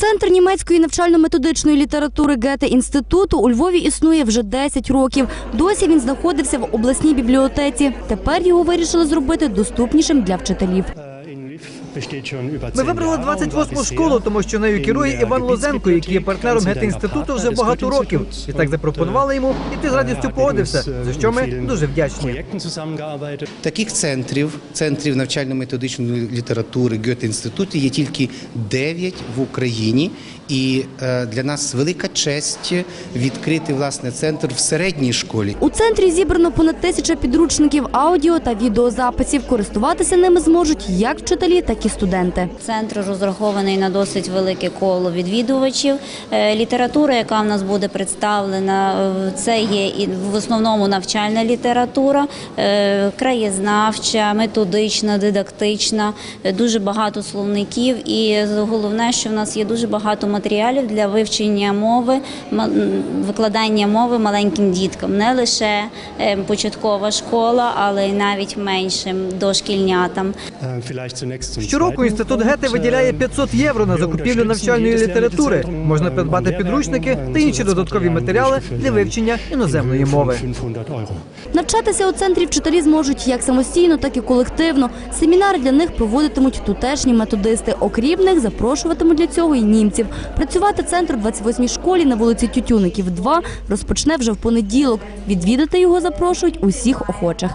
Центр німецької навчально-методичної літератури Гете інституту у Львові існує вже 10 років. Досі він знаходився в обласній бібліотеці. Тепер його вирішили зробити доступнішим для вчителів. Ми вибрали 28-му школу, тому що нею керує Іван Лозенко, який є партнером Гете-інституту вже багато років. І так запропонували йому, і ти з радістю погодився, за що ми дуже вдячні. Таких центрів, центрів навчально-методичної літератури Гьоте інституті є тільки 9 в Україні. І е, для нас велика честь відкрити власне центр в середній школі. У центрі зібрано понад тисяча підручників аудіо та відеозаписів. Користуватися ними зможуть як вчителі, так і студенти. Центр розрахований на досить велике коло відвідувачів. Е, Література, яка в нас буде представлена, е, це є і в основному навчальна література, е, краєзнавча, методична, дидактична, дуже багато словників. І головне, що в нас є дуже багато матеріалів для вивчення мови, викладання мови маленьким діткам, не лише початкова школа, але й навіть меншим дошкільнятам. Щороку інститут Гете виділяє 500 євро на закупівлю навчальної літератури. Можна придбати підручники та інші додаткові матеріали для вивчення іноземної мови. Навчатися у центрі вчителі зможуть як самостійно, так і колективно. Семінари для них проводитимуть тутешні методисти. Окрім них, запрошуватимуть для цього і німців. Працювати центр у 28-й школі на вулиці Тютюників 2 розпочне вже в понеділок. Відвідати його запрошують усіх охочих.